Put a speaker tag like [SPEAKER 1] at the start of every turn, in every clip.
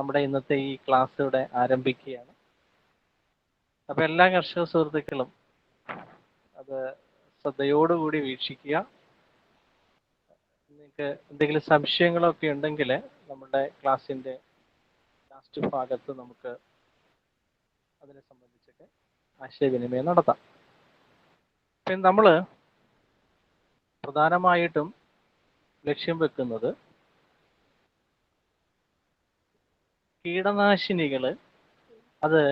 [SPEAKER 1] നമ്മുടെ ഇന്നത്തെ ഈ ക്ലാസ് ഇവിടെ ആരംഭിക്കുകയാണ്. അപ്പൊ എല്ലാ കർഷക സുഹൃത്തുക്കളും അത് ശ്രദ്ധയോടുകൂടി വീക്ഷിക്കുക. നിങ്ങൾക്ക് എന്തെങ്കിലും സംശയങ്ങളൊക്കെ ഉണ്ടെങ്കിൽ നമ്മുടെ ക്ലാസ്സിന്റെ ലാസ്റ്റ് ഭാഗത്ത് നമുക്ക് അതിനെ സംബന്ധിച്ചൊക്കെ ആശയവിനിമയം നടത്താം. പിന്നെ നമ്മൾ പ്രധാനമായിട്ടും ലക്ഷ്യം വെക്കുന്നത് കീടനാശിനികൾ അത്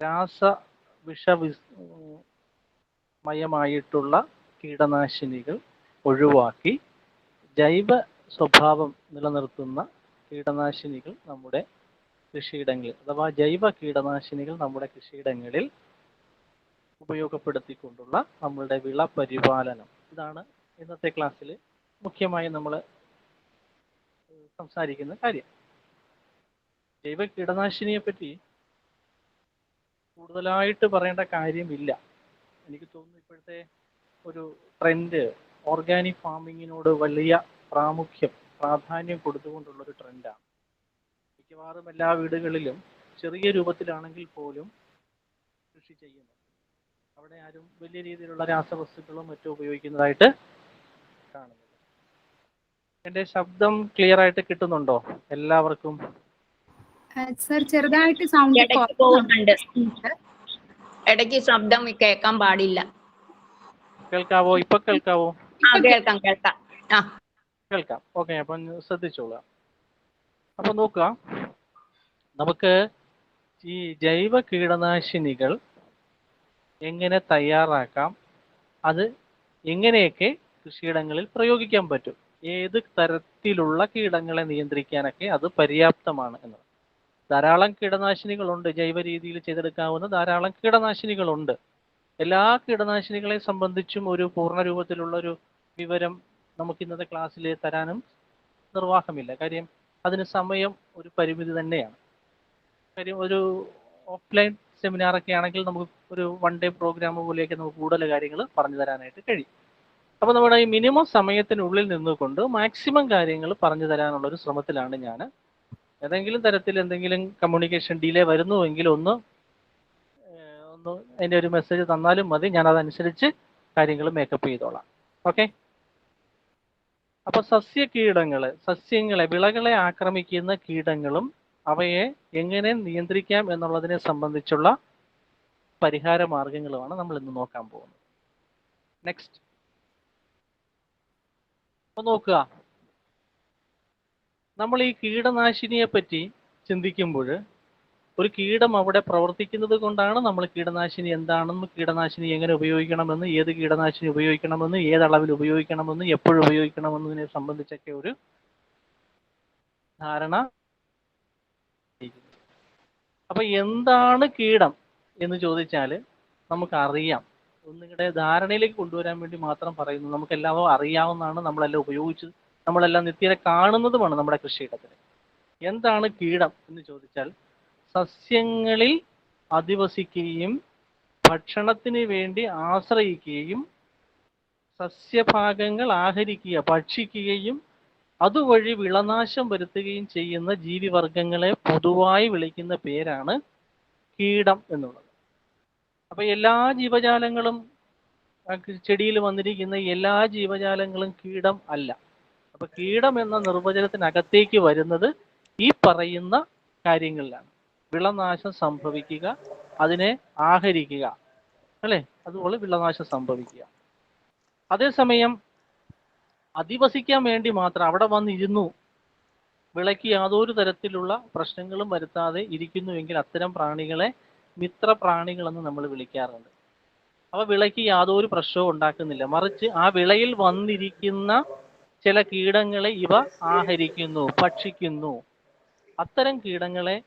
[SPEAKER 1] രാസ വിഷമയമായിട്ടുള്ള മയമായിട്ടുള്ള കീടനാശിനികൾ ഒഴിവാക്കി ജൈവ സ്വഭാവം നിലനിർത്തുന്ന കീടനാശിനികൾ നമ്മുടെ കൃഷിയിടങ്ങളിൽ അഥവാ ജൈവ കീടനാശിനികൾ നമ്മുടെ കൃഷിയിടങ്ങളിൽ ഉപയോഗപ്പെടുത്തിക്കൊണ്ടുള്ള നമ്മളുടെ വിള പരിപാലനം ഇതാണ് ഇന്നത്തെ ക്ലാസ്സിൽ മുഖ്യമായി നമ്മൾ സംസാരിക്കുന്ന കാര്യം. ജൈവ കീടനാശിനിയെ പറ്റി കൂടുതലായിട്ട് പറയേണ്ട കാര്യമില്ല. എനിക്ക് തോന്നുന്നു ഇപ്പോഴത്തെ ഒരു ട്രെൻഡ് ഓർഗാനിക് ഫാമിങ്ങിനോട് വലിയ പ്രാമുഖ്യം പ്രാധാന്യം കൊടുത്തുകൊണ്ടുള്ള ഒരു ട്രെൻഡാണ് മിക്കവാറും എല്ലാ വീടുകളിലും ചെറിയ രൂപത്തിലാണെങ്കിൽ പോലും കൃഷി ചെയ്യുന്നു. അവിടെ ആരും വലിയ രീതിയിലുള്ള രാസവസ്തുക്കളും മറ്റും ഉപയോഗിക്കുന്നതായിട്ട് കാണുന്നില്ല എന്റെ ശബ്ദം ക്ലിയർ ആയിട്ട് കിട്ടുന്നുണ്ടോ? എല്ലാവർക്കും
[SPEAKER 2] സർ ചെറുതായിട്ട് സൗണ്ട്
[SPEAKER 3] പോകുന്നുണ്ട്. ഇടയ്ക്ക് ശബ്ദം കേൾക്കാൻ പാടില്ല.
[SPEAKER 1] കേൾക്കാവോ? ഇപ്പൊ കേൾക്കാവോ?
[SPEAKER 3] ആ കേൾക്കാം കേൾക്കാം.
[SPEAKER 1] കേൾക്കാം. ഓക്കെ അപ്പൊ ശ്രദ്ധിച്ചോളാം. അപ്പൊ നോക്കുക. നമുക്ക് ഈ ജൈവ കീടനാശിനികൾ എങ്ങനെ തയ്യാറാക്കാം? അത് എങ്ങനെയൊക്കെ കൃഷിയിടങ്ങളിൽ പ്രയോഗിക്കാൻ പറ്റും? ഏത് തരത്തിലുള്ള കീടങ്ങളെ നിയന്ത്രിക്കാനൊക്കെ അത് പര്യാപ്തമാണ് എന്നത് ധാരാളം കീടനാശിനികളുണ്ട്. ജൈവ രീതിയിൽ ചെയ്തെടുക്കാവുന്ന ധാരാളം കീടനാശിനികളുണ്ട്. എല്ലാ കീടനാശിനികളെ സംബന്ധിച്ചും ഒരു പൂർണ രൂപത്തിലുള്ള ഒരു വിവരം നമുക്ക് ഇന്നത്തെ ക്ലാസ്സിൽ തരാനും നിർവാഹമില്ല. കാര്യം അതിന് സമയം ഒരു പരിമിതി തന്നെയാണ്. കാര്യം ഒരു ഓഫ്ലൈൻ സെമിനാറൊക്കെ ആണെങ്കിൽ നമുക്ക് ഒരു വൺ ഡേ പ്രോഗ്രാം പോലെയൊക്കെ നമുക്ക് കൂടുതൽ കാര്യങ്ങൾ പറഞ്ഞു തരാനായിട്ട് കഴിയും. അപ്പോൾ നമ്മുടെ ഈ മിനിമം സമയത്തിനുള്ളിൽ നിന്നുകൊണ്ട് മാക്സിമം കാര്യങ്ങൾ പറഞ്ഞു തരാനുള്ള ഒരു ശ്രമത്തിലാണ് ഞാൻ ഏതെങ്കിലും തരത്തിൽ എന്തെങ്കിലും കമ്മ്യൂണിക്കേഷൻ ഡിലേ വരുന്നുവെങ്കിൽ ഒന്ന് ഒന്ന് അതിന്റെ ഒരു മെസ്സേജ് തന്നാലും മതി. ഞാൻ അതനുസരിച്ച് കാര്യങ്ങൾ മേക്കപ്പ് ചെയ്തോളാം. ഓക്കെ അപ്പോൾ സസ്യ കീടങ്ങൾ സസ്യങ്ങളെ വിളകളെ ആക്രമിക്കുന്ന കീടങ്ങളും അവയെ എങ്ങനെ നിയന്ത്രിക്കാം എന്നുള്ളതിനെ സംബന്ധിച്ചുള്ള പരിഹാര മാർഗങ്ങളുമാണ് നമ്മൾ ഇന്ന് നോക്കാൻ പോകുന്നത്. നെക്സ്റ്റ് അപ്പൊ നോക്കുക. നമ്മൾ ഈ കീടനാശിനിയെ പറ്റി ചിന്തിക്കുമ്പോൾ ഒരു കീടം അവിടെ പ്രവർത്തിക്കുന്നത് കൊണ്ടാണ് നമ്മൾ കീടനാശിനി എന്താണെന്ന് കീടനാശിനി എങ്ങനെ ഉപയോഗിക്കണമെന്ന് ഏത് കീടനാശിനി ഉപയോഗിക്കണമെന്ന് ഏത് അളവിൽ ഉപയോഗിക്കണമെന്ന് എപ്പോഴും ഉപയോഗിക്കണമെന്നതിനെ സംബന്ധിച്ചൊക്കെ ഒരു ധാരണ അപ്പൊ എന്താണ് കീടം എന്ന് ചോദിച്ചാൽ നമുക്കറിയാം. ഒന്നിങ്ങളുടെ ധാരണയിലേക്ക് കൊണ്ടുവരാൻ വേണ്ടി മാത്രം പറയുന്നു. നമുക്കെല്ലാം അറിയാവുന്നതാണ് നമ്മളെല്ലാം ഉപയോഗിച്ച് നമ്മളെല്ലാം നിത്യേന കാണുന്നതുമാണ് നമ്മുടെ കൃഷിയിടത്തിൽ എന്താണ് കീടം എന്ന് ചോദിച്ചാൽ സസ്യങ്ങളിൽ അധിവസിക്കുകയും ഭക്ഷണത്തിന് വേണ്ടി ആശ്രയിക്കുകയും സസ്യഭാഗങ്ങൾ ആഹരിക്കുക ഭക്ഷിക്കുകയും അതുവഴി വിളനാശം വരുത്തുകയും ചെയ്യുന്ന ജീവിവർഗങ്ങളെ പൊതുവായി വിളിക്കുന്ന പേരാണ് കീടം എന്നുള്ളത്. അപ്പൊ എല്ലാ ജീവജാലങ്ങളും ചെടിയിൽ വന്നിരിക്കുന്ന എല്ലാ ജീവജാലങ്ങളും കീടം അല്ല. അപ്പൊ കീടം എന്ന നിർവചനത്തിനകത്തേക്ക് വരുന്നത് ഈ പറയുന്ന കാര്യങ്ങളിലാണ്. വിളനാശം സംഭവിക്കുക അതിനെ ആഹരിക്കുക. അല്ലേ? അതുപോലെ വിളനാശം സംഭവിക്കുക. അതേസമയം അധിവസിക്കാൻ വേണ്ടി മാത്രം അവിടെ വന്നിരുന്നു. വിളയ്ക്ക് യാതൊരു തരത്തിലുള്ള പ്രശ്നങ്ങളും വരുത്താതെ ഇരിക്കുന്നുവെങ്കിൽ അത്തരം പ്രാണികളെ മിത്ര പ്രാണികളെന്ന് നമ്മൾ വിളിക്കാറുണ്ട്. അവ വിളയ്ക്ക് യാതൊരു പ്രശ്നവും ഉണ്ടാക്കുന്നില്ല. മറിച്ച് ആ വിളയിൽ വന്നിരിക്കുന്ന ചില കീടങ്ങളെ ഇവ ആഹരിക്കുന്നു ഭക്ഷിക്കുന്നു. അത്തരം കീടങ്ങളെ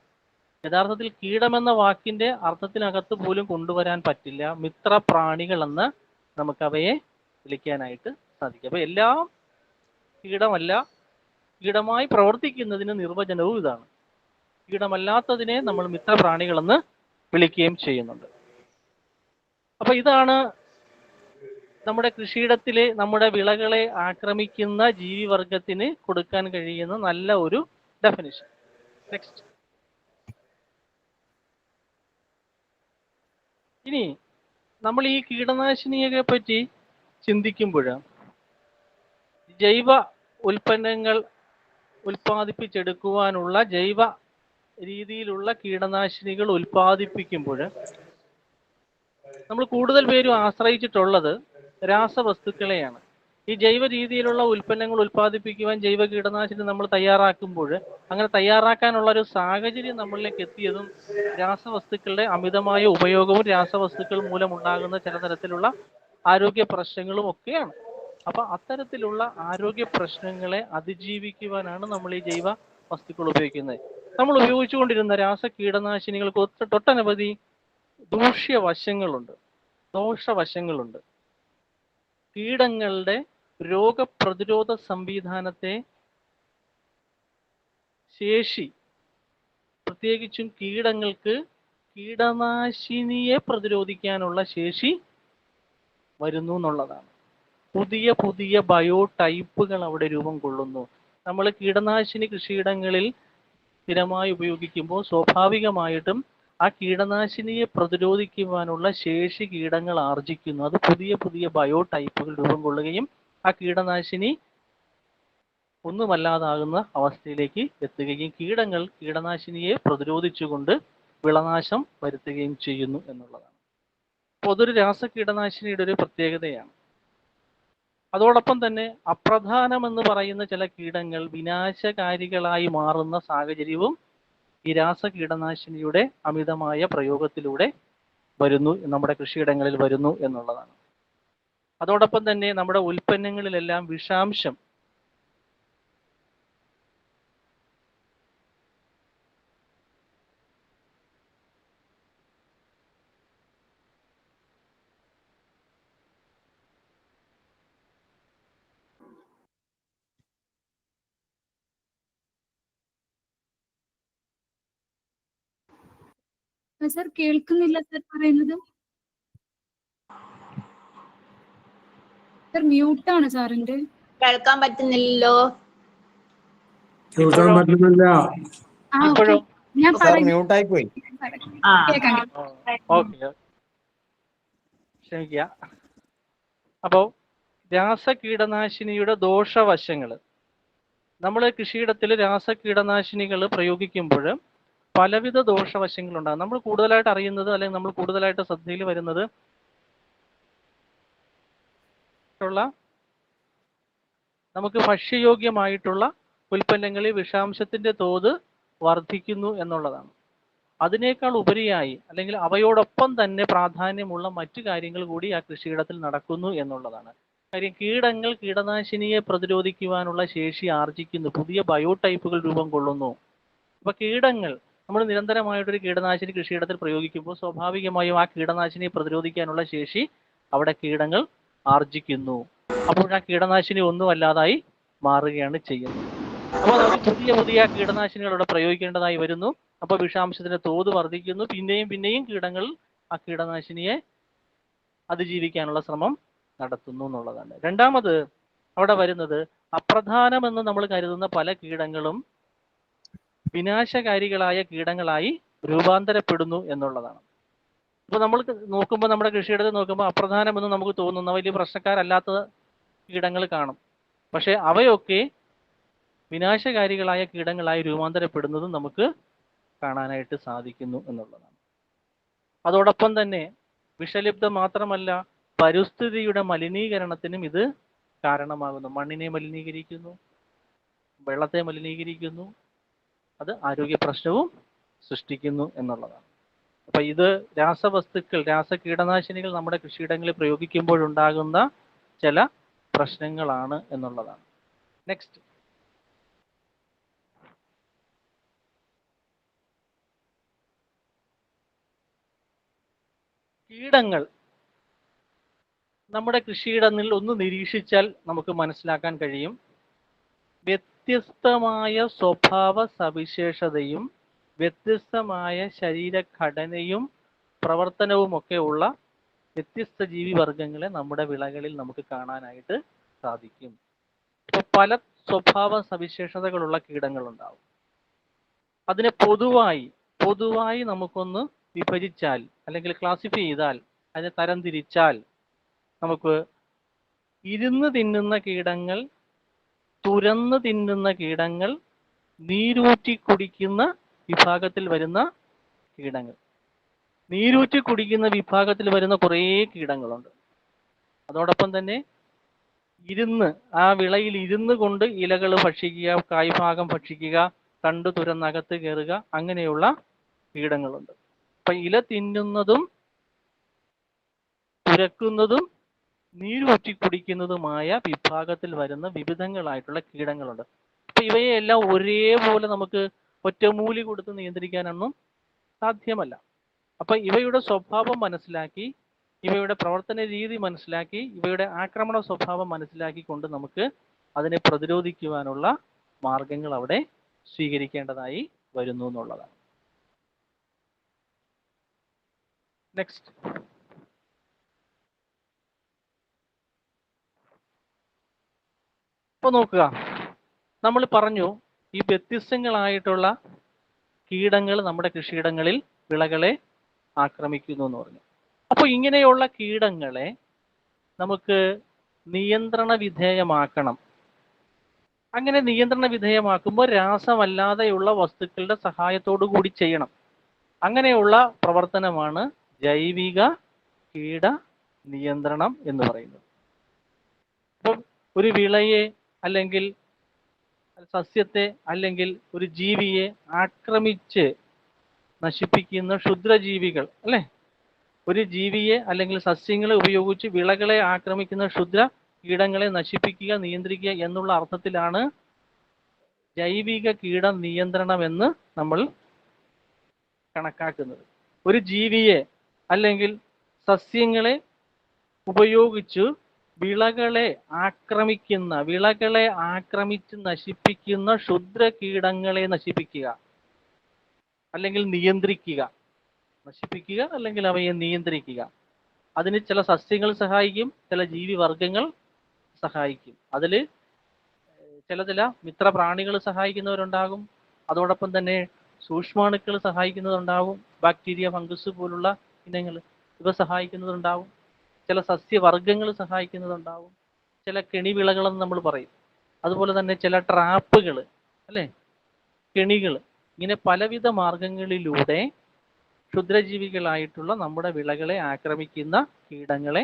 [SPEAKER 1] യഥാർത്ഥത്തിൽ കീടമെന്ന വാക്കിന്റെ അർത്ഥത്തിനകത്ത് പോലും കൊണ്ടുവരാൻ പറ്റില്ല. മിത്ര പ്രാണികളെന്ന് നമുക്കവയെ വിളിക്കാനായിട്ട് സാധിക്കും. അപ്പൊ എല്ലാം കീടമല്ല കീടമായി പ്രവർത്തിക്കുന്നതിന് നിർവചനവും ഇതാണ്. കീടമല്ലാത്തതിനെ നമ്മൾ മിത്രപ്രാണികളെന്ന് വിളിക്കുകയും ചെയ്യുന്നുണ്ട്. അപ്പൊ ഇതാണ് നമ്മുടെ കൃഷിയിടത്തിലെ നമ്മുടെ വിളകളെ ആക്രമിക്കുന്ന ജീവിവർഗത്തിന് കൊടുക്കാൻ കഴിയുന്ന നല്ല ഒരു ഡെഫിനിഷൻ നെക്സ്റ്റ് ഇനി നമ്മൾ ഈ കീടനാശിനിയെ പറ്റി ചിന്തിക്കുമ്പോൾ ജൈവ ഉൽപ്പന്നങ്ങൾ ഉൽപ്പാദിപ്പിച്ചെടുക്കുവാനുള്ള ജൈവ രീതിയിലുള്ള കീടനാശിനികൾ ഉൽപ്പാദിപ്പിക്കുമ്പോൾ നമ്മൾ കൂടുതൽ പേരും ആശ്രയിച്ചിട്ടുള്ളത് രാസവസ്തുക്കളെയാണ്. ഈ ജൈവ രീതിയിലുള്ള ഉൽപ്പന്നങ്ങൾ ഉൽപ്പാദിപ്പിക്കുവാൻ ജൈവ കീടനാശിനി നമ്മൾ തയ്യാറാക്കുമ്പോൾ അങ്ങനെ തയ്യാറാക്കാനുള്ള ഒരു സാഹചര്യം നമ്മളിലേക്ക് എത്തിയതും രാസവസ്തുക്കളുടെ അമിതമായ ഉപയോഗവും രാസവസ്തുക്കൾ മൂലമുണ്ടാകുന്ന ചില തരത്തിലുള്ള ആരോഗ്യ പ്രശ്നങ്ങളും ഒക്കെയാണ്. അപ്പൊ അത്തരത്തിലുള്ള ആരോഗ്യ പ്രശ്നങ്ങളെ അതിജീവിക്കുവാനാണ് നമ്മൾ ഈ ജൈവ വസ്തുക്കൾ ഉപയോഗിക്കുന്നത്. നമ്മൾ ഉപയോഗിച്ചുകൊണ്ടിരുന്ന രാസ കീടനാശിനികൾക്ക് ഒട്ടനവധി ദൂഷ്യവശങ്ങളുണ്ട് ദോഷവശങ്ങളുണ്ട്. കീടങ്ങളുടെ രോഗപ്രതിരോധ സംവിധാനത്തെ ശേഷി. പ്രത്യേകിച്ചും കീടങ്ങൾക്ക് കീടനാശിനിയെ പ്രതിരോധിക്കാനുള്ള ശേഷി വരുന്നു എന്നുള്ളതാണ്. പുതിയ പുതിയ ബയോടൈപ്പുകൾ അവിടെ രൂപം കൊള്ളുന്നു. നമ്മൾ കീടനാശിനി കൃഷിയിടങ്ങളിൽ സ്ഥിരമായി ഉപയോഗിക്കുമ്പോൾ സ്വാഭാവികമായിട്ടും ആ കീടനാശിനിയെ പ്രതിരോധിക്കുവാനുള്ള ശേഷി കീടങ്ങൾ ആർജിക്കുന്നു. അത് പുതിയ പുതിയ ബയോ ടൈപ്പുകൾ രൂപം കൊള്ളുകയും ആ കീടനാശിനി ഒന്നുമല്ലാതാകുന്ന അവസ്ഥയിലേക്ക് എത്തുകയും കീടങ്ങൾ കീടനാശിനിയെ പ്രതിരോധിച്ചുകൊണ്ട് വിളനാശം വരുത്തുകയും ചെയ്യുന്നു എന്നുള്ളതാണ്. അപ്പോൾ അതൊരു രാസ കീടനാശിനിയുടെ ഒരു പ്രത്യേകതയാണ്. അതോടൊപ്പം തന്നെ അപ്രധാനമെന്ന് പറയുന്ന ചില കീടങ്ങൾ വിനാശകാരികളായി മാറുന്ന സാഹചര്യവും ഈ രാസ കീടനാശിനിയുടെ അമിതമായ പ്രയോഗത്തിലൂടെ വരുന്നു നമ്മുടെ കൃഷിയിടങ്ങളിൽ വരുന്നു എന്നുള്ളതാണ്. അതോടൊപ്പം തന്നെ നമ്മുടെ ഉൽപ്പന്നങ്ങളിലെല്ലാം വിഷാംശം
[SPEAKER 2] സർ കേൾക്കുന്നില്ല സർ പറയുന്നത്. സർ മ്യൂട്ടാണ് സാറിന്റെ
[SPEAKER 3] കേൾക്കാൻ പറ്റുന്നില്ലല്ലോ.
[SPEAKER 4] കേൾക്കാൻ പറ്റുന്നില്ല.
[SPEAKER 2] ഞാൻ
[SPEAKER 5] മ്യൂട്ടായി പോയി
[SPEAKER 1] ക്ഷമിക്കുക. അപ്പോൾ രാസ കീടനാശിനിയുടെ ദോഷവശങ്ങൾ. നമ്മൾ കൃഷിയിടത്തിൽ രാസ കീടനാശിനികൾ പ്രയോഗിക്കുമ്പോൾ പലവിധ ദോഷവശങ്ങളുണ്ടാകും. നമ്മൾ കൂടുതലായിട്ട് അറിയുന്നത് അല്ലെങ്കിൽ നമ്മൾ കൂടുതലായിട്ട് ശ്രദ്ധയിൽ വരുന്നത് നമുക്ക് ഭക്ഷ്യയോഗ്യമായിട്ടുള്ള ഉൽപ്പന്നങ്ങളിൽ വിഷാംശത്തിന്റെ തോത് വർദ്ധിക്കുന്നു എന്നുള്ളതാണ്. അതിനേക്കാൾ ഉപരിയായി അല്ലെങ്കിൽ അവയോടൊപ്പം തന്നെ പ്രാധാന്യമുള്ള മറ്റു കാര്യങ്ങൾ കൂടി ആ കൃഷിയിടത്തിൽ നടക്കുന്നു എന്നുള്ളതാണ്. കാര്യം കീടങ്ങൾ കീടനാശിനിയെ പ്രതിരോധിക്കുവാനുള്ള ശേഷി ആർജിക്കുന്നു. പുതിയ ബയോടൈപ്പുകൾ രൂപം കൊള്ളുന്നു. അപ്പൊ കീടങ്ങൾ നമ്മൾ നിരന്തരമായിട്ടൊരു കീടനാശിനി കൃഷിയിടത്തിൽ പ്രയോഗിക്കുമ്പോൾ സ്വാഭാവികമായും ആ കീടനാശിനി പ്രതിരോധിക്കാനുള്ള ശേഷി അവിടെ കീടങ്ങൾ ആർജിക്കുന്നു. അപ്പോൾ ആ കീടനാശിനി ഒന്നുമല്ലാതായി മാറുകയാണ് ചെയ്യുന്നത്. അപ്പോൾ പുതിയ പുതിയ കീടനാശിനികൾ അവിടെ പ്രയോഗിക്കേണ്ടതായി വരുന്നു. അപ്പോൾ വിഷാംശത്തിന്റെ തോത് വർദ്ധിക്കുന്നു. പിന്നെയും പിന്നെയും കീടങ്ങൾ ആ കീടനാശിനിയെ അതിജീവിക്കാനുള്ള ശ്രമം നടത്തുന്നു എന്നുള്ളതാണ്. രണ്ടാമത് അവിടെ വരുന്നത് അപ്രധാനമെന്ന് നമ്മൾ കരുതുന്ന പല കീടങ്ങളും വിനാശകാരികളായ കീടങ്ങളായി രൂപാന്തരപ്പെടുന്നു എന്നുള്ളതാണ്. അപ്പോൾ നമ്മൾ നോക്കുമ്പോൾ നമ്മുടെ കൃഷിയിടത്ത് നോക്കുമ്പോൾ അപ്രധാനമെന്ന് നമുക്ക് തോന്നുന്ന വലിയ പ്രശ്നക്കാരല്ലാത്ത കീടങ്ങൾ കാണും. പക്ഷേ അവയൊക്കെ വിനാശകാരികളായ കീടങ്ങളായി രൂപാന്തരപ്പെടുന്നതും നമുക്ക് കാണാനായിട്ട് സാധിക്കുന്നു എന്നുള്ളതാണ്. അതോടൊപ്പം തന്നെ വിഷലിപ്തം മാത്രമല്ല പരിസ്ഥിതിയുടെ മലിനീകരണത്തിനും ഇത് കാരണമാകുന്നു. മണ്ണിനെ മലിനീകരിക്കുന്നു വെള്ളത്തെ മലിനീകരിക്കുന്നു അത് ആരോഗ്യ പ്രശ്നവും സൃഷ്ടിക്കുന്നു എന്നുള്ളതാണ്. അപ്പൊ ഇത് രാസവസ്തുക്കൾ രാസ കീടനാശിനികൾ നമ്മുടെ കൃഷിയിടങ്ങളിൽ പ്രയോഗിക്കുമ്പോഴുണ്ടാകുന്ന ചില പ്രശ്നങ്ങളാണ് എന്നുള്ളതാണ്. നെക്സ്റ്റ് കീടങ്ങൾ നമ്മുടെ കൃഷിയിടങ്ങളിൽ ഒന്ന് നിരീക്ഷിച്ചാൽ നമുക്ക് മനസ്സിലാക്കാൻ കഴിയും. വ്യത്യസ്തമായ സ്വഭാവ സവിശേഷതയും വ്യത്യസ്തമായ ശരീരഘടനയും പ്രവർത്തനവുമൊക്കെ ഉള്ള വ്യത്യസ്ത ജീവിവർഗങ്ങളെ നമ്മുടെ വിളകളിൽ നമുക്ക് കാണാനായിട്ട് സാധിക്കും. ഇപ്പൊ പല സ്വഭാവ സവിശേഷതകളുള്ള കീടങ്ങളുണ്ടാവും. അതിനെ പൊതുവായി പൊതുവായി നമുക്കൊന്ന് വിഭജിച്ചാൽ അല്ലെങ്കിൽ ക്ലാസിഫൈ ചെയ്താൽ അതിനെ തരംതിരിച്ചാൽ നമുക്ക് ഇരുന്ന് തിന്നുന്ന കീടങ്ങൾ തുരന്ന് തിന്നുന്ന കീടങ്ങൾ നീരൂറ്റി കുടിക്കുന്ന വിഭാഗത്തിൽ വരുന്ന കീടങ്ങൾ. നീരൂറ്റി കുടിക്കുന്ന വിഭാഗത്തിൽ വരുന്ന കുറേ കീടങ്ങളുണ്ട്. അതോടൊപ്പം തന്നെ ഇരുന്ന് ആ വിളയിൽ ഇരുന്ന് കൊണ്ട് ഇലകൾ ഭക്ഷിക്കുക കായ്ഭാഗം ഭക്ഷിക്കുക തണ്ട് തുരന്നകത്ത് കയറുക അങ്ങനെയുള്ള കീടങ്ങളുണ്ട്. അപ്പൊ ഇല തിന്നുന്നതും തുരക്കുന്നതും നീരൂറ്റി കുടിക്കുന്നതുമായ വിഭാഗത്തിൽ വരുന്ന വിവിധങ്ങളായിട്ടുള്ള കീടങ്ങളുണ്ട്. അപ്പൊ ഇവയെ എല്ലാം ഒരേപോലെ നമുക്ക് ഒറ്റമൂലി കൊടുത്ത് നിയന്ത്രിക്കാനൊന്നും സാധ്യമല്ല. അപ്പൊ ഇവയുടെ സ്വഭാവം മനസ്സിലാക്കി ഇവയുടെ പ്രവർത്തന രീതി മനസ്സിലാക്കി ഇവയുടെ ആക്രമണ സ്വഭാവം മനസ്സിലാക്കിക്കൊണ്ട് നമുക്ക് അതിനെ പ്രതിരോധിക്കുവാനുള്ള മാർഗങ്ങൾ അവിടെ സ്വീകരിക്കേണ്ടതായി വരുന്നു എന്നുള്ളതാണ്. നെക്സ്റ്റ് ഇപ്പൊ നോക്കുക. നമ്മൾ പറഞ്ഞു ഈ വ്യത്യസ്തങ്ങളായിട്ടുള്ള കീടങ്ങൾ നമ്മുടെ കൃഷിയിടങ്ങളിൽ വിളകളെ ആക്രമിക്കുന്നു എന്ന് പറഞ്ഞു. അപ്പോൾ ഇങ്ങനെയുള്ള കീടങ്ങളെ നമുക്ക് നിയന്ത്രണ വിധേയമാക്കണം. അങ്ങനെ നിയന്ത്രണ വിധേയമാക്കുമ്പോൾ രാസമല്ലാതെയുള്ള വസ്തുക്കളുടെ സഹായത്തോടു കൂടി ചെയ്യണം. അങ്ങനെയുള്ള പ്രവർത്തനമാണ് ജൈവിക കീട നിയന്ത്രണം എന്ന് പറയുന്നത്. അപ്പം ഒരു വിളയെ അല്ലെങ്കിൽ സസ്യത്തെ അല്ലെങ്കിൽ ഒരു ജീവിയെ ആക്രമിച്ച് നശിപ്പിക്കുന്ന ക്ഷുദ്രജീവികൾ അല്ലെ? ഒരു ജീവിയെ അല്ലെങ്കിൽ സസ്യങ്ങളെ ഉപയോഗിച്ച് വിളകളെ ആക്രമിക്കുന്ന ക്ഷുദ്ര കീടങ്ങളെ നശിപ്പിക്കുക നിയന്ത്രിക്കുക എന്നുള്ള അർത്ഥത്തിലാണ് ജൈവിക കീട നിയന്ത്രണം എന്ന് നമ്മൾ കണക്കാക്കുന്നത്. ഒരു ജീവിയെ അല്ലെങ്കിൽ സസ്യങ്ങളെ ഉപയോഗിച്ചു വിളകളെ ആക്രമിക്കുന്ന വിളകളെ ആക്രമിച്ച് നശിപ്പിക്കുന്ന ക്ഷുദ്ര കീടങ്ങളെ നശിപ്പിക്കുക. അല്ലെങ്കിൽ നിയന്ത്രിക്കുക. നശിപ്പിക്കുക അല്ലെങ്കിൽ അവയെ നിയന്ത്രിക്കുക. അതിന് ചില സസ്യങ്ങൾ സഹായിക്കും ചില ജീവിവർഗങ്ങൾ സഹായിക്കും. അതിൽ ചില ചില മിത്രപ്രാണികൾ സഹായിക്കുന്നവരുണ്ടാകും. അതോടൊപ്പം തന്നെ സൂക്ഷ്മാണുക്കൾ സഹായിക്കുന്നതുണ്ടാകും ബാക്ടീരിയ ഫംഗസ് പോലുള്ള ഇനങ്ങൾ ഇവ സഹായിക്കുന്നതുണ്ടാവും ചില സസ്യവർഗങ്ങൾ സഹായിക്കുന്നതുണ്ടാവും. ചില കെണിവിളകളെന്ന് നമ്മൾ പറയും. അതുപോലെ തന്നെ ചില ട്രാപ്പുകൾ അല്ലേ? കെണികൾ. ഇങ്ങനെ പലവിധ മാർഗങ്ങളിലൂടെ ക്ഷുദ്രജീവികളായിട്ടുള്ള നമ്മുടെ വിളകളെ ആക്രമിക്കുന്ന കീടങ്ങളെ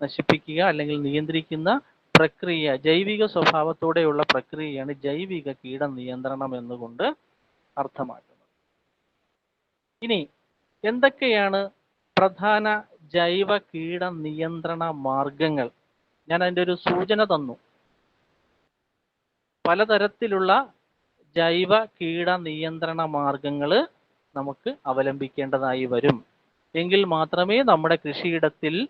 [SPEAKER 1] നശിപ്പിക്കുക അല്ലെങ്കിൽ നിയന്ത്രിക്കുന്ന പ്രക്രിയ ജൈവിക സ്വഭാവത്തോടെയുള്ള പ്രക്രിയയാണ് ജൈവിക കീട നിയന്ത്രണം എന്നുകൊണ്ട് അർത്ഥമാക്കുന്നത്. ഇനി എന്തൊക്കെയാണ് പ്രധാന ജൈവ കീട നിയന്ത്രണ മാർഗങ്ങൾ. ഞാൻ അതിന്റെ ഒരു സൂചന തന്നു. പലതരത്തിലുള്ള ജൈവ കീട നിയന്ത്രണ മാർഗങ്ങൾ നമുക്ക് അവലംബിക്കേണ്ടതായി വരും. എങ്കിൽ മാത്രമേ നമ്മുടെ കൃഷിയിടത്തിൽ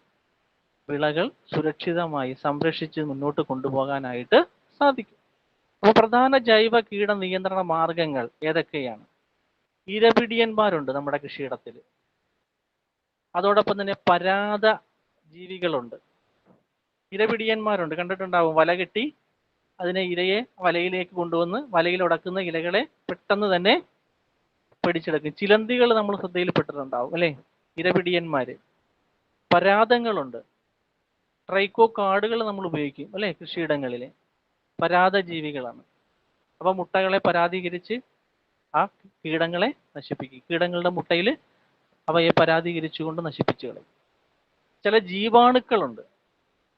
[SPEAKER 1] വിളകൾ സുരക്ഷിതമായി സംരക്ഷിച്ച് മുന്നോട്ട് കൊണ്ടുപോകാനായിട്ട് സാധിക്കും. അപ്പോൾ പ്രധാന ജൈവ കീട നിയന്ത്രണ മാർഗങ്ങൾ ഏതൊക്കെയാണ്? ഇരപിടിയന്മാരുണ്ട് നമ്മുടെ കൃഷിയിടത്തിൽ. അതോടൊപ്പം തന്നെ പരാത ജീവികളുണ്ട്. ഇരപിടിയന്മാരുണ്ട് കണ്ടിട്ടുണ്ടാവും. വല കെട്ടി അതിനെ ഇരയെ വലയിലേക്ക് കൊണ്ടുവന്ന് വലയിൽ ഉടക്കുന്ന ഇലകളെ പെട്ടെന്ന് തന്നെ പിടിച്ചെടുക്കും. ചിലന്തികൾ നമ്മൾ ശ്രദ്ധയിൽപ്പെട്ടിട്ടുണ്ടാവും അല്ലേ? ഇരപിടിയന്മാര് പരാതങ്ങളുണ്ട്. ട്രൈക്കോ കാർഡുകൾ നമ്മൾ ഉപയോഗിക്കും അല്ലേ? കൃഷിയിടങ്ങളിലെ. പരാത ജീവികളാണ്. അപ്പൊ മുട്ടകളെ പരാതീകരിച്ച് ആ കീടങ്ങളെ നശിപ്പിക്കും. കീടങ്ങളുടെ മുട്ടയിൽ അവയെ പരാതീകരിച്ചുകൊണ്ട് നശിപ്പിച്ചു കളയും. ചില ജീവാണുക്കളുണ്ട്.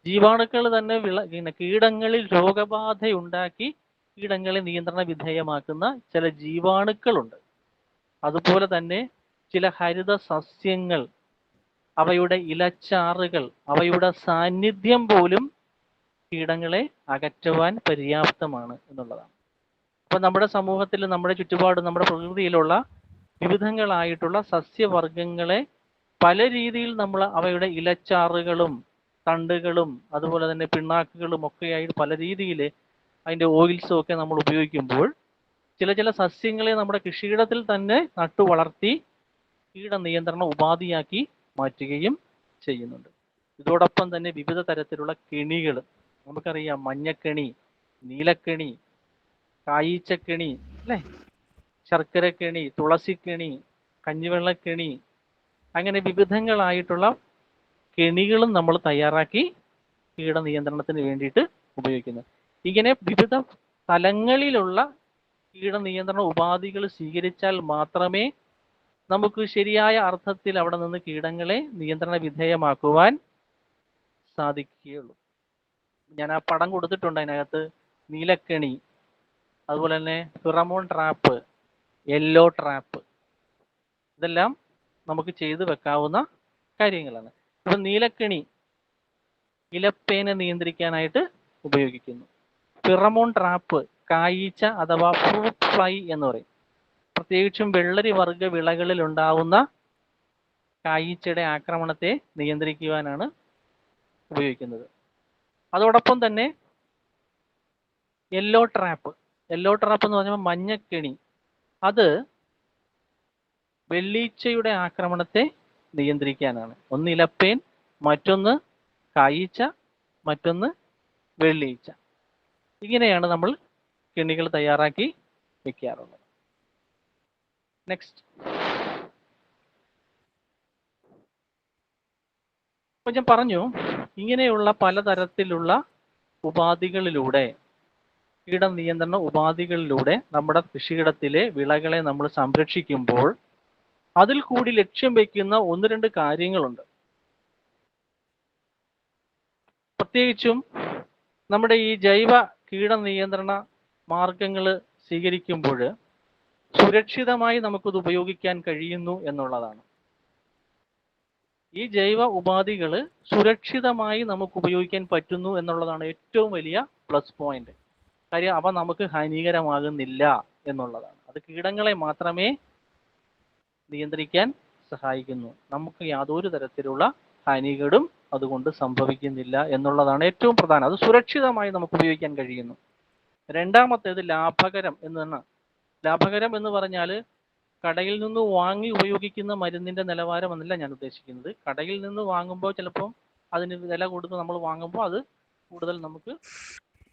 [SPEAKER 1] ജീവാണുക്കൾ തന്നെ വിള കീടങ്ങളിൽ രോഗബാധയുണ്ടാക്കി കീടങ്ങളെ നിയന്ത്രണ വിധേയമാക്കുന്ന ചില ജീവാണുക്കളുണ്ട്. അതുപോലെ തന്നെ ചില ഹരിത സസ്യങ്ങൾ അവയുടെ ഇലച്ചാറുകൾ അവയുടെ സാന്നിധ്യം പോലും കീടങ്ങളെ അകറ്റുവാൻ പര്യാപ്തമാണ് എന്നുള്ളതാണ്. അപ്പൊ നമ്മുടെ സമൂഹത്തിൽ നമ്മുടെ ചുറ്റുപാട് നമ്മുടെ പ്രകൃതിയിലുള്ള വിവിധങ്ങളായിട്ടുള്ള സസ്യവർഗങ്ങളെ പല രീതിയിൽ നമ്മൾ അവയുടെ ഇലച്ചാറുകളും തണ്ടുകളും അതുപോലെ തന്നെ പിണ്ണാക്കുകളും ഒക്കെയായിട്ട് പല രീതിയിൽ അതിന്റെ ഓയിൽസും ഒക്കെ നമ്മൾ ഉപയോഗിക്കുമ്പോൾ ചില ചില സസ്യങ്ങളെ നമ്മുടെ കൃഷിയിടത്തിൽ തന്നെ നട്ടു വളർത്തി കീട നിയന്ത്രണ ഉപാധിയാക്കി മാറ്റുകയും ചെയ്യുന്നുണ്ട്. ഇതോടൊപ്പം തന്നെ വിവിധ തരത്തിലുള്ള കെണികൾ നമുക്കറിയാം മഞ്ഞക്കെണി നീലക്കെണി കായീച്ചക്കെണി അല്ലേ? ശർക്കരക്കെണി തുളസിക്കെണി കഞ്ഞിവെള്ളക്കെണി അങ്ങനെ വിവിധങ്ങളായിട്ടുള്ള കെണികളും നമ്മൾ തയ്യാറാക്കി കീട നിയന്ത്രണത്തിന് വേണ്ടിയിട്ട് ഉപയോഗിക്കുന്നു. ഇങ്ങനെ വിവിധ തലങ്ങളിലുള്ള കീടനിയന്ത്രണ ഉപാധികൾ സ്വീകരിച്ചാൽ മാത്രമേ നമുക്ക് ശരിയായ അർത്ഥത്തിൽ അവിടെ നിന്ന് കീടങ്ങളെ നിയന്ത്രണ വിധേയമാക്കുവാൻ സാധിക്കുകയുള്ളൂ. ഞാൻ ആ പടം കൊടുത്തിട്ടുണ്ട് അതിനകത്ത് നീലക്കെണി അതുപോലെ തന്നെ ഫിറമോൺ ട്രാപ്പ് യെല്ലോ ട്രാപ്പ് ഇതെല്ലാം നമുക്ക് ചെയ്തു വെക്കാവുന്ന കാര്യങ്ങളാണ്. ഇപ്പൊ നീലക്കിണി ഇലപ്പേനെ നിയന്ത്രിക്കാനായിട്ട് ഉപയോഗിക്കുന്നു. ഫിറമോൺ ട്രാപ്പ് കായീച്ച അഥവാ ഫ്രൂട്ട് ഫ്ലൈ എന്ന് പറയും. പ്രത്യേകിച്ചും വെള്ളരി വർഗ വിളകളിൽ ഉണ്ടാവുന്ന കായീച്ചയുടെ ആക്രമണത്തെ നിയന്ത്രിക്കുവാനാണ് ഉപയോഗിക്കുന്നത്. അതോടൊപ്പം തന്നെ യെല്ലോ ട്രാപ്പ് യെല്ലോ ട്രാപ്പ് എന്ന് പറഞ്ഞാൽ മഞ്ഞക്കെണി. അത് വെള്ളീച്ചയുടെ ആക്രമണത്തെ നിയന്ത്രിക്കാനാണ്. ഒന്ന് ഇലപ്പേൻ മറ്റൊന്ന് കായീച്ച മറ്റൊന്ന് വെള്ളീച്ച. ഇങ്ങനെയാണ് നമ്മൾ കെണികൾ തയ്യാറാക്കി വെക്കാറുള്ളത്. നെക്സ്റ്റ് അപ്പൊ ഞാൻ പറഞ്ഞു ഇങ്ങനെയുള്ള പലതരത്തിലുള്ള ഉപാധികളിലൂടെ കീടനിയന്ത്രണ ഉപാധികളിലൂടെ നമ്മുടെ കൃഷിയിടത്തിലെ വിളകളെ നമ്മൾ സംരക്ഷിക്കുമ്പോൾ അതിൽ കൂടി ലക്ഷ്യം വെക്കുന്ന ഒന്ന് രണ്ട് കാര്യങ്ങളുണ്ട്. പ്രത്യേകിച്ചും നമ്മുടെ ഈ ജൈവ കീട നിയന്ത്രണ മാർഗങ്ങൾ സ്വീകരിക്കുമ്പോൾ സുരക്ഷിതമായി നമുക്കത് ഉപയോഗിക്കാൻ കഴിയുന്നു എന്നുള്ളതാണ്. ഈ ജൈവ ഉപാധികൾ സുരക്ഷിതമായി നമുക്ക് ഉപയോഗിക്കാൻ പറ്റുന്നു എന്നുള്ളതാണ് ഏറ്റവും വലിയ പ്ലസ് പോയിന്റ്. കാര്യം അവ നമുക്ക് ഹാനികരമാകുന്നില്ല എന്നുള്ളതാണ്. അത് കീടങ്ങളെ മാത്രമേ നിയന്ത്രിക്കാൻ സഹായിക്കുന്നു. നമുക്ക് യാതൊരു തരത്തിലുള്ള ഹാനികേടും അതുകൊണ്ട് സംഭവിക്കുന്നില്ല എന്നുള്ളതാണ് ഏറ്റവും പ്രധാനം. അത് സുരക്ഷിതമായി നമുക്ക് ഉപയോഗിക്കാൻ കഴിയുന്നു. രണ്ടാമത്തേത് ലാഭകരം എന്നാണ്. ലാഭകരം എന്ന് പറഞ്ഞാൽ കടയിൽ നിന്ന് വാങ്ങി ഉപയോഗിക്കുന്ന മരുന്നിന്റെ നിലവാരം എന്നല്ല ഞാൻ ഉദ്ദേശിക്കുന്നത്. കടയിൽ നിന്ന് വാങ്ങുമ്പോൾ ചിലപ്പോൾ അതിന് വില കൊടുത്ത് നമ്മൾ വാങ്ങുമ്പോൾ അത് കൂടുതൽ നമുക്ക്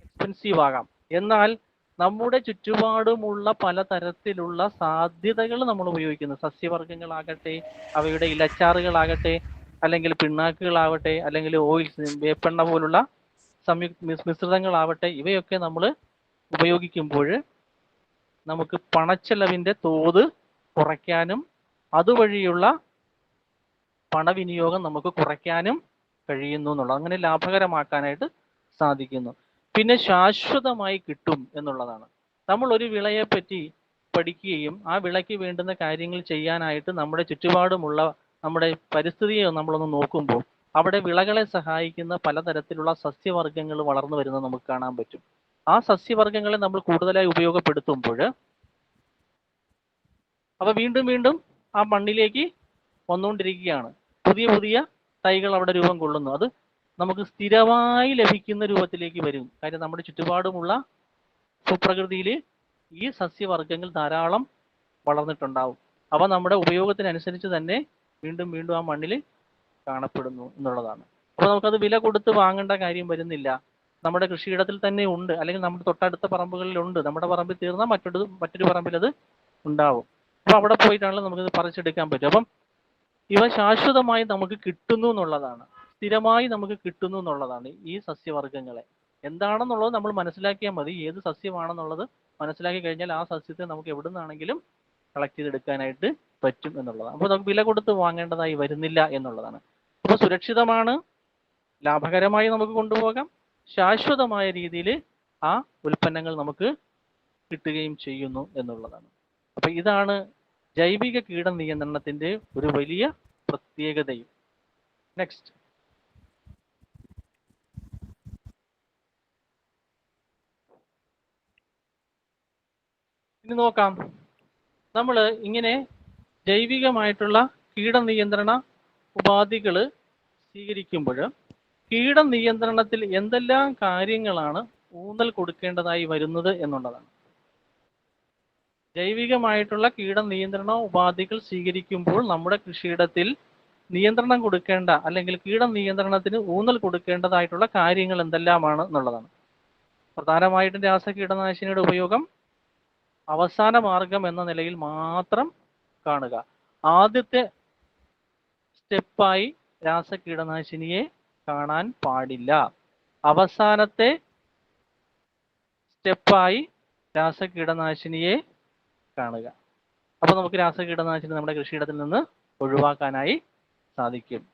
[SPEAKER 1] എക്സ്പെൻസീവ് ആകാം. എന്നാൽ നമ്മുടെ ചുറ്റുപാടുമുള്ള പലതരത്തിലുള്ള സാധ്യതകൾ നമ്മൾ ഉപയോഗിക്കുന്നു. സസ്യവർഗങ്ങളാകട്ടെ അവയുടെ ഇലച്ചാറുകളാകട്ടെ അല്ലെങ്കിൽ പിണ്ണാക്കുകളാവട്ടെ അല്ലെങ്കിൽ ഓയിൽസ് വേപ്പെണ്ണ പോലുള്ള സംയുക്ത മിശ്രിതങ്ങളാവട്ടെ ഇവയൊക്കെ നമ്മൾ ഉപയോഗിക്കുമ്പോൾ നമുക്ക് പണച്ചെലവിന്റെ തോത് കുറയ്ക്കാനും അതുവഴിയുള്ള പണവിനിയോഗം നമുക്ക് കുറയ്ക്കാനും കഴിയുന്നു എന്നുള്ളത് അങ്ങനെ ലാഭകരമാക്കാനായിട്ട് സാധിക്കുന്നു. പിന്നെ ശാശ്വതമായി കിട്ടും എന്നുള്ളതാണ്. നമ്മൾ ഒരു വിളയെ പറ്റി പഠിക്കുകയും ആ വിളയ്ക്ക് വേണ്ടുന്ന കാര്യങ്ങൾ ചെയ്യാനായിട്ട് നമ്മുടെ ചുറ്റുപാടുമുള്ള നമ്മുടെ പരിസ്ഥിതിയെ നമ്മളൊന്ന് നോക്കുമ്പോൾ അവിടെ വിളകളെ സഹായിക്കുന്ന പലതരത്തിലുള്ള സസ്യവർഗങ്ങൾ വളർന്നു വരുന്നത് നമുക്ക് കാണാൻ പറ്റും. ആ സസ്യവർഗങ്ങളെ നമ്മൾ കൂടുതലായി ഉപയോഗപ്പെടുത്തുമ്പോൾ അവ വീണ്ടും വീണ്ടും ആ മണ്ണിലേക്ക് വന്നുകൊണ്ടിരിക്കുകയാണ്. പുതിയ പുതിയ തൈകൾ അവിടെ രൂപം കൊള്ളുന്നു. അത് നമുക്ക് സ്ഥിരമായി ലഭിക്കുന്ന രൂപത്തിലേക്ക് വരും. കാര്യം നമ്മുടെ ചുറ്റുപാടുമുള്ള ഭൂപ്രകൃതിയിൽ ഈ സസ്യവർഗങ്ങൾ ധാരാളം വളർന്നിട്ടുണ്ടാവും. അവ നമ്മുടെ ഉപയോഗത്തിനനുസരിച്ച് തന്നെ വീണ്ടും വീണ്ടും ആ മണ്ണിൽ കാണപ്പെടുന്നു എന്നുള്ളതാണ്. അപ്പോൾ നമുക്കത് വില കൊടുത്ത് വാങ്ങേണ്ട കാര്യം വരുന്നില്ല. നമ്മുടെ കൃഷിയിടത്തിൽ തന്നെ ഉണ്ട്. അല്ലെങ്കിൽ നമ്മുടെ തൊട്ടടുത്ത പറമ്പുകളിലുണ്ട് നമ്മുടെ പറമ്പിൽ തീർന്നാൽ മറ്റൊരു മറ്റൊരു പറമ്പിൽ അത് ഉണ്ടാവും. അപ്പോൾ അവിടെ പോയിട്ടാണല്ലോ നമുക്കിത് പറിച്ചെടുക്കാൻ പറ്റും. അപ്പം ഇവ ശാശ്വതമായി നമുക്ക് കിട്ടുന്നു എന്നുള്ളതാണ്. സ്ഥിരമായി നമുക്ക് കിട്ടുന്നു എന്നുള്ളതാണ് ഈ സസ്യവർഗങ്ങളെ. എന്താണെന്നുള്ളത് നമ്മൾ മനസ്സിലാക്കിയാൽ മതി. ഏത് സസ്യമാണെന്നുള്ളത് മനസ്സിലാക്കി കഴിഞ്ഞാൽ ആ സസ്യത്തെ നമുക്ക് എവിടെ നിന്നാണെങ്കിലും കളക്ട് ചെയ്തെടുക്കാനായിട്ട് പറ്റും എന്നുള്ളതാണ്. അപ്പോൾ നമുക്ക് വില കൊടുത്ത് വാങ്ങേണ്ടതായി വരുന്നില്ല എന്നുള്ളതാണ്. അപ്പോൾ സുരക്ഷിതമാണ്. ലാഭകരമായി നമുക്ക് കൊണ്ടുപോകാം. ശാശ്വതമായ രീതിയിൽ ആ ഉൽപ്പന്നങ്ങൾ നമുക്ക് കിട്ടുകയും ചെയ്യുന്നു എന്നുള്ളതാണ്. അപ്പൊ ഇതാണ് ജൈവിക കീട നിയന്ത്രണത്തിന്റെ ഒരു വലിയ പ്രത്യേകതയും. നെക്സ്റ്റ് ഇനി നോക്കാം. നമ്മൾ ഇങ്ങനെ ജൈവികമായിട്ടുള്ള കീടനിയന്ത്രണ ഉപാധികൾ സ്വീകരിക്കുമ്പോൾ കീടനിയന്ത്രണത്തിൽ എന്തെല്ലാം കാര്യങ്ങളാണ് ഊന്നൽ കൊടുക്കേണ്ടതായി വരുന്നത് എന്നുള്ളതാണ്. ജൈവികമായിട്ടുള്ള കീടനിയന്ത്രണ ഉപാധികൾ സ്വീകരിക്കുമ്പോൾ നമ്മുടെ കൃഷിയിടത്തിൽ നിയന്ത്രണം കൊടുക്കേണ്ട അല്ലെങ്കിൽ കീടനിയന്ത്രണത്തിന് ഊന്നൽ കൊടുക്കേണ്ടതായിട്ടുള്ള കാര്യങ്ങൾ എന്തെല്ലാമാണ് എന്നുള്ളതാണ്. പ്രധാനമായിട്ടും രാസ കീടനാശിനിയുടെ ഉപയോഗം അവസാന മാർഗം എന്ന നിലയിൽ മാത്രം കാണുക. ആദ്യത്തെ സ്റ്റെപ്പായി രാസകീടനാശിനിയെ കാണാൻ പാടില്ല. അവസാനത്തെ സ്റ്റെപ്പായി രാസകീടനാശിനിയെ കാണുക. അപ്പൊ നമുക്ക് രാസകീടനാശിനി നമ്മുടെ കൃഷിയിടത്തിൽ നിന്ന് ഒഴിവാക്കാനായി സാധിക്കും.